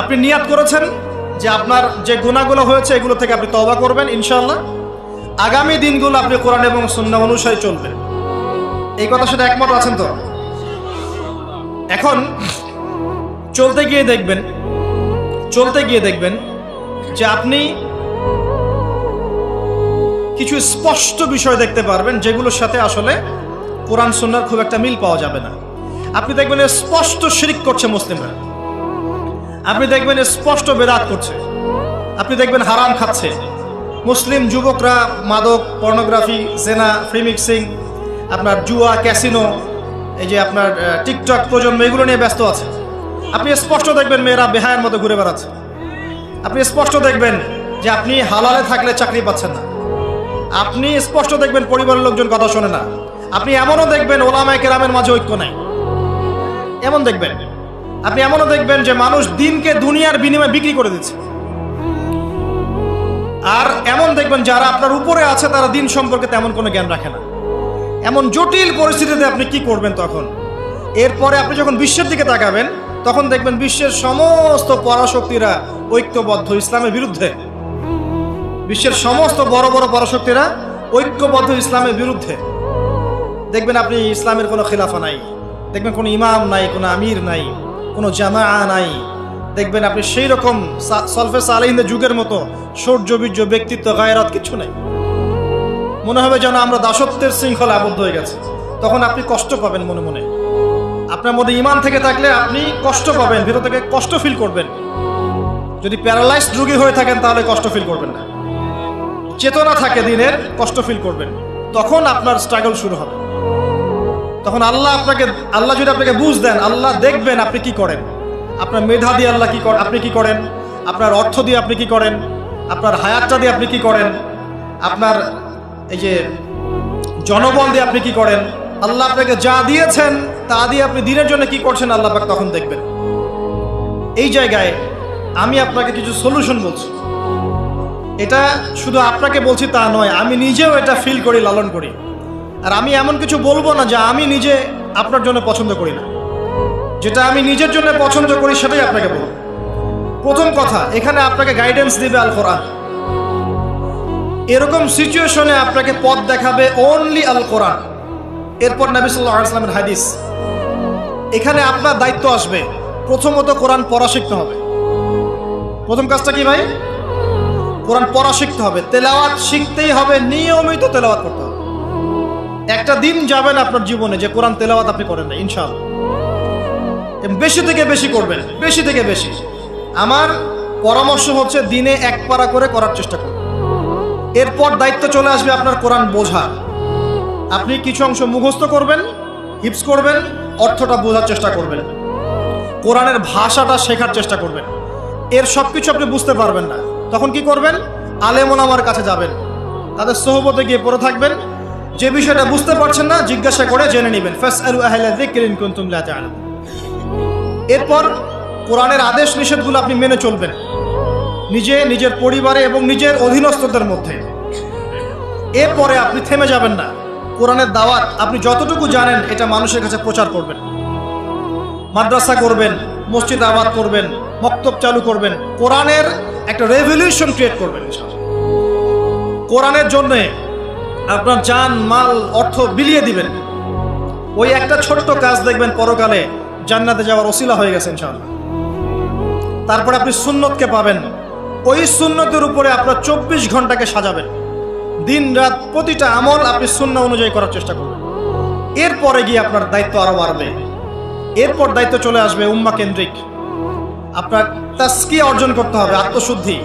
আপনি নিয়াত করেছেন যে আপনার যে গুণাগুলো হয়েছে, এগুলো থেকে আপনি তবা করবেন ইনশাল্লাহ আগামী দিনগুলো আপনি কোরআন এবং সুন্না অনুসারে চলবেন এই কথা সাথে একমত আছেন তো? এখন চলতে গিয়ে দেখবেন, চলতে গিয়ে দেখবেন যে আপনি কিছু স্পষ্ট বিষয় দেখতে পারবেন, যেগুলোর সাথে আসলে কোরআন সুন্নার খুব একটা মিল পাওয়া যাবে না। আপনি দেখবেন স্পষ্ট শিরিক করছে মুসলিমরা। আপনি দেখবেন স্পষ্ট বেদাত করছে। আপনি দেখবেন হারাম খাচ্ছে। মুসলিম যুবকরা, মাদক, পর্নোগ্রাফি, জেনা ফ্রি মিক্সিং আপনার জুয়া, ক্যাসিনো, এই যে আপনার টিকটক প্রজন্ম, এগুলো নিয়ে ব্যস্ত আছে। আপনি স্পষ্ট দেখবেন মেয়েরা বেহায়ের মতো ঘুরে বেড়াচ্ছে। আপনি স্পষ্ট দেখবেন যে আপনি হালালে থাকলে চাকরি পাচ্ছেন না। আপনি স্পষ্ট দেখবেন পরিবারের লোকজন কথা শোনে না। আপনি এমনও দেখবেন ওলামায় কেরামের মাঝে ঐক্য নাই। এমন দেখবেন। আপনি এমনও দেখবেন যে মানুষ দিনকে দুনিয়ার বিনিময়ে বিক্রি করে দিচ্ছে। আর এমন দেখবেন যারা আপনার উপরে আছে, তারা দিন সম্পর্কে তেমন কোনো জ্ঞান রাখে না। এমন জটিল পরিস্থিতিতে আপনি কি করবেন তখন? এরপরে আপনি যখন বিশ্বের দিকে তাকাবেন, তখন দেখবেন বিশ্বের সমস্ত পরাশক্তিরা ঐক্যবদ্ধ ইসলামের বিরুদ্ধে। বিশ্বের সমস্ত বড় বড় পরাশক্তিরা ঐক্যবদ্ধ ইসলামের বিরুদ্ধে। দেখবেন আপনি ইসলামের কোনো খিলাফা নাই, দেখবেন কোনো ইমাম নাই, কোনো আমির নাই। কোনো জামা নাই। দেখবেন আপনি সেই রকম সলফে সালেহিনের যুগের মতো সৌর্য, বীর্য, ব্যক্তিত্ব, গায়রাত কিছু নেই। মনে হবে যেন আমরা দাসত্বের শৃঙ্খলা আবদ্ধ হয়ে গেছে। তখন আপনি কষ্ট পাবেন মনে মনে। আপনার মধ্যে ইমান থেকে থাকলে আপনি কষ্ট পাবেন, ভেতর থেকে কষ্ট ফিল করবেন। যদি প্যারালাইজড রোগী হয়ে থাকেন, তাহলে কষ্ট ফিল করবেন না। চেতনা থাকে দিনের, কষ্ট ফিল করবেন। তখন আপনার স্ট্রাগল শুরু হবে। তখন আল্লাহ আপনাকে, আল্লাহ যদি আপনাকে বুঝ দেন, আল্লাহ দেখবেন আপনি কি করেন। আপনার মেধা দিয়ে আল্লাহ কি করেন আপনি কি করেন? আপনার অর্থ দিয়ে আপনি কি করেন? আপনার হায়াতটা দিয়ে আপনি কি করেন? আপনার এই যে জনবল দিয়ে আপনি কি করেন? আল্লাহ আপনাকে যা দিয়েছেন, তা দিয়ে আপনি দিনের জন্য কি করছেন, আল্লাহ পাক তখন দেখবেন। এই জায়গায় আমি আপনাকে কিছু সলিউশন বলছি। এটা শুধু আপনাকে বলছি তা নয়, আমি নিজেও এটা ফিল করি, লালন করি। আর আমি এমন কিছু বলব না যা আমি নিজে আপনার জন্য পছন্দ করি না। যেটা আমি নিজের জন্য পছন্দ করি সেটাই আপনাকে বলব। প্রথম কথা, এখানে আপনাকে গাইডেন্স দিবে আল কোরআন। এরকম সিচুয়েশনে আপনাকে পথ দেখাবে অনলি আল কোরআন। এরপর নবী সাল্লাহ আসলামের হাদিস। এখানে আপনার দায়িত্ব আসবে, প্রথমত কোরআন পড়া শিখতে হবে। প্রথম কাজটা কি ভাই? কোরআন পড়া শিখতে হবে। তেলাওয়াত শিখতেই হবে, নিয়মিত তেলাওয়াত করতে হবে। একটা দিন যাবেন আপনার জীবনে যে কোরআন তেলাওয়াত আপনি করেন না ইনশাআল্লাহ। বেশি থেকে বেশি করবেন, বেশি থেকে বেশি। আমার পরামর্শ হচ্ছে দিনে এক পারা করে করার চেষ্টা করুন। এরপর দায়িত্ব চলে আসবে আপনার কোরআন বোঝা আপনি কিছু অংশ মুখস্থ করবেন হিপস করবেন, অর্থটা বোঝার চেষ্টা করবেন। কোরআনের ভাষাটা শেখার চেষ্টা করবেন। এর সব কিছু আপনি বুঝতে পারবেন না। তখন কি করবেন? আলেমন আমার কাছে যাবেন। তাদের সহবতে গিয়ে পড়ে থাকবেন। যে বিষয়টা বুঝতে পারছেন না, জিজ্ঞাসা করে জেনে নেবেন। এরপর কোরআনের আদেশ নিষেধগুলো আপনি মেনে চলবেন। নিজে, নিজের পরিবারে এবং নিজের অধীনস্থদের মধ্যে। এরপরে আপনি থেমে যাবেন না। কোরআনের দাওয়াত আপনি যতটুকু জানেন, এটা মানুষের কাছে প্রচার করবেন। মাদ্রাসা করবেন, মসজিদ আবাদ করবেন, মক্তব চালু করবেন। কোরআনের একটা রেভলিউশন ক্রিয়েট করবেন। কোরআনের জন্যে আপনার জান, মাল, অর্থ বিলিয়ে দিবেন। ওই একটা ছোট্ট কাজ দেখবেন পরকালে জান্নাতে যাওয়ার ওসিলা হয়ে গেছে, ইনশাআল্লাহ। তারপরে আপনি সুন্নতকে পাবেন। ওই সুন্নতের উপরে আপনার চব্বিশ ঘন্টাকে সাজাবেন। দিন, রাত, প্রতিটা আমল আপনি শূন্য অনুযায়ী করার চেষ্টা করবেন। এরপরে গিয়ে আপনার দায়িত্ব আরও বাড়বে। এরপর দায়িত্ব চলে আসবে উম্মা কেন্দ্রিক। আপনার তাস্কি অর্জন করতে হবে, আত্মশুদ্ধি।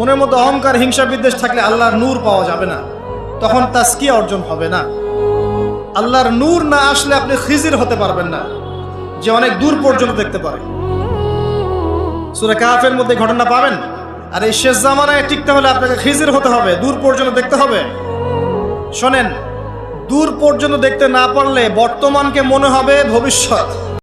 মনের মধ্যে অহংকার, হিংসা, বিদ্বেষ থাকলে আল্লাহর নূর পাওয়া যাবে না। তখন তাস্কিয়া অর্জন হবে না। আল্লাহর নূর না আসলে আপনি খিজির হতে পারবেন না, যে অনেক দূর পর্যন্ত দেখতে পারে। সুরে কাহাফের মধ্যে ঘটনা পাবেন? আর এই শেষ জামানায় টিকতে হলে আপনাকে খিজির হতে হবে, দূর পর্যন্ত দেখতে হবে। শোনেন, দূর পর্যন্ত দেখতে না পারলে বর্তমানকে মনে হবে ভবিষ্যৎ।